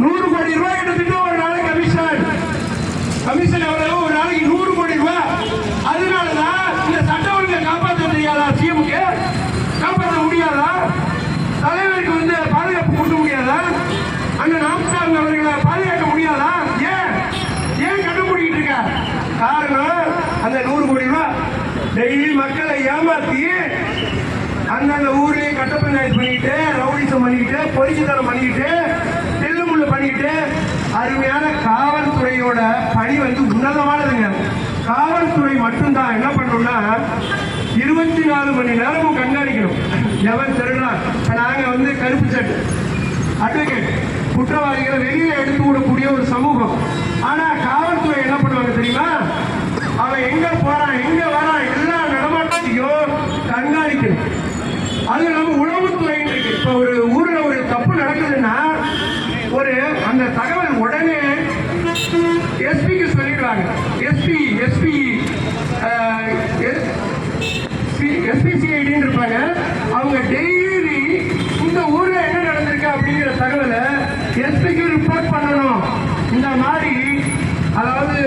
நூறு கோடி ரூபாய் எடுத்துட்டு ஒரு நாளைக்கு கமிஷன் கமிஷன் எவ்வளவு ஒரு நாளைக்கு நூறு கோடி ரூபாய். அதனாலதான் இந்த சட்ட ஒழுங்கை காப்பாற்ற முடியாதா சிஎம்க்கு காப்பாற்ற முடியாதா? தலைவருக்கு வந்து பாதுகாப்பு கொடுக்க முடியாதா? அந்த நாமஸ்காரன் அவர்களை பாதுகாக்க முடியாதா? ஏன்? ஏன் கண்டுபிடிக்கிட்டு இருக்க? காரணம் அந்த நூறு கோடி ரூபாய் டெய்லி மக்களை ஏமாத்தி அந்தந்த ஊர்லயே கட்ட பஞ்சாயத்து பண்ணிக்கிட்டு ரவுடிசம் பண்ணிக்கிட்டு பொறிச்சுத்தனம் பண்ணிக்கிட்டு அருமையான காவல்துறையோட பணி வந்து உன்னதமானதுங்க. காவல்துறை மட்டும்தான் என்ன பண்ணணும்னா இருபத்தி நாலு மணி நேரமும் கண்காணிக்கணும். எவன் திருடுறான் நாங்க வந்து கருப்பு சட்டு அட்வொகேட் குற்றவாளிகளை வெளியே எடுத்து விடக்கூடிய ஒரு சமூகம். ஆனா காவல்துறை என்ன பண்ணுவாங்க தெரியுமா? அவன் எங்க போறான் எங்க வரான் எல்லா நடமாட்டத்தையும் கண்காணிக்கணும். அது நம்ம உளவுத்துறை இருக்கு இப்ப ஒரு ஊர்ல ஒரு தப்பு நடக்குதுன்னா ஒரு அந்த தகவல் உடனே எஸ்பிக்கு சொல்லிடுவாங்க எஸ்பி எஸ்பி எஸ்பிசிஐடின்னு இருப்பாங்க அவங்க டெய்லி இந்த ஊர்ல என்ன நடந்திருக்கு அப்படிங்கிற தகவலை எஸ்பிக்கு ரிப்போர்ட் பண்ணணும். இந்த மாதிரி அதாவது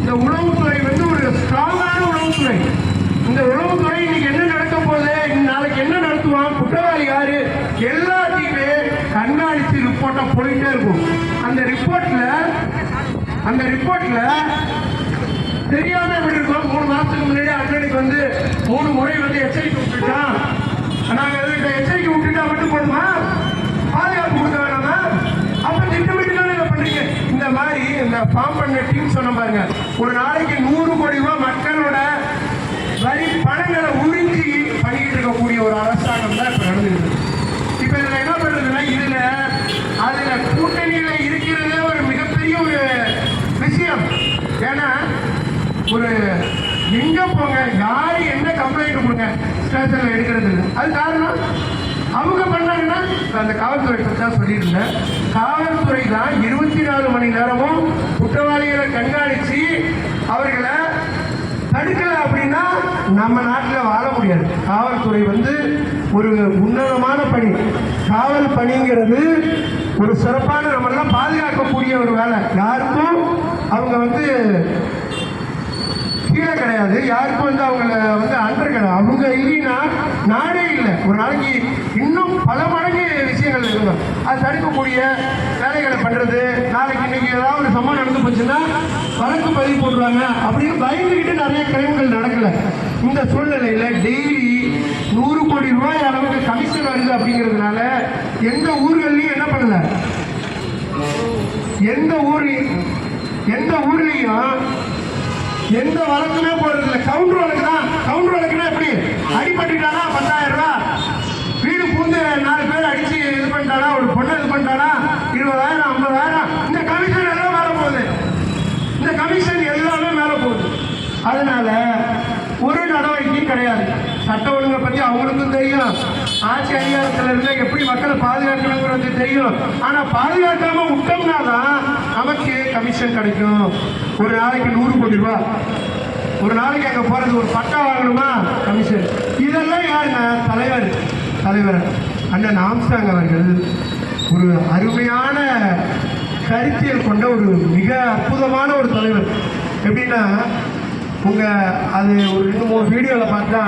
இந்த உளவுத்துறை வந்து ஒரு ஸ்ட்ராங்கான உளவுத்துறை. இந்த உளவுத்துறை இன்னைக்கு என்ன நடக்க போகுது? நாளைக்கு என்ன நடத்துவான்? குற்றவாளி யாரு? எல்லாத்தையுமே கண்காணித்து ரிப்போர்ட்டாக போயிட்டே இருக்கும். அந்த ரிப்போர்ட்ல அந்த ரிப்போர்ட்ல தெரியாம எப்படி மூணு மாசத்துக்கு முன்னாடி அண்ணனுக்கு வந்து மூணு முறை வந்து எச்சரிக்கை விட்டுட்டான் நாங்கள் இந்த ஃபார்ம் பண்ண டீம் சொன்ன பாருங்க. ஒரு நாளைக்கு நூறு கோடி ரூபாய் மக்களோட வரி பணங்களை உறிஞ்சி பண்ணிக்கிட்டு இருக்கக்கூடிய ஒரு அரசாங்கம் தான் இப்ப நடந்துருக்கு இப்ப இதுல என்ன பண்றதுன்னா இதுல அதுல கூட்டணியில இருக்கிறதே ஒரு மிகப்பெரிய ஒரு விஷயம். ஏன்னா ஒரு எங்க போங்க யாரு என்ன கம்ப்ளைண்ட் கொடுங்க ஸ்டேஷன்ல எடுக்கிறது இல்லை. அது காரணம் அவங்க பண்ண அந்த காவல்துறை பற்றி தான் சொல்லியிருந்தேன். காவல்துறை தான் இருபத்தி நாலு மணி நேரமும் குற்றவாளிகளை கண்காணித்து அவர்களை தடுக்கல அப்படின்னா நம்ம நாட்டில் வாழ முடியாது. காவல்துறை வந்து ஒரு உன்னதமான பணி. காவல் பணிங்கிறது ஒரு சிறப்பான நம்மெல்லாம் பாதுகாக்கக்கூடிய ஒரு வேலை. யாருக்கும் அவங்க வந்து கீழே கிடையாது. யாருக்கும் வந்து அவங்கள வந்து அண்டர் கிடையாது அவங்க இல்லைன்னா நாடே இல்லை. ஒரு நாளைக்கு இன்னும் அது தடுக்கக்கூடிய வேலைகளை பண்றது. நாளைக்கு இன்னைக்கு ஏதாவது ஒரு சம்பவம் நடந்து போச்சுன்னா வழக்கு பதிவு போடுறாங்க. அப்படின்னு பயந்துக்கிட்டு நிறைய கிரைம்கள் நடக்கல. இந்த சூழ்நிலையில டெய்லி நூறு கோடி ரூபாய் அளவுக்கு கமிஷன் வருது அப்படிங்கிறதுனால எந்த ஊர்கள்லையும் என்ன பண்ணல? எந்த ஊர் எந்த ஊர்லேயும் எந்த வழக்குமே போறது இல்ல கவுண்டர் வழக்கு தான் கவுண்டர் வழக்குனா எப்படி? அடிபட்டுட்டானா? பத்தாயிரம் ரூபாய் அடிச்சு இது பண்ணிட்டானா ஒரு பொண்ணை இது பண்ணிட்டானா? இருபதாயிரம் ஐம்பதாயிரம்? இந்த கமிஷன் எல்லாம் மேல போகுது. இந்த கமிஷன் எல்லாமே மேல போகுது. அதனால ஒரு நடவடிக்கையும் கிடையாது. சட்ட ஒழுங்கை பத்தி அவங்களுக்கும் தெரியும். ஆட்சி அதிகாரத்தில் இருந்தால் எப்படி மக்களை பாதுகாக்கணுங்கிறது தெரியும். ஆனா பாதுகாக்காம விட்டோம்னா தான் நமக்கு கமிஷன் கிடைக்கும். ஒரு நாளைக்கு நூறு கோடி ரூபாய் ஒரு நாளைக்கு அங்க போறது ஒரு பட்டா வாங்கணுமா? கமிஷன். இதெல்லாம் யாருங்க தலைவர். தலைவர். அண்ணன் ஆம்சாங் அவர்கள் ஒரு அருமையான கருத்தியல் கொண்ட ஒரு மிக அற்புதமான ஒரு தலைவர். எப்படின்னா உங்க அது ஒரு ரெண்டு மூணு வீடியோவில் பார்த்தா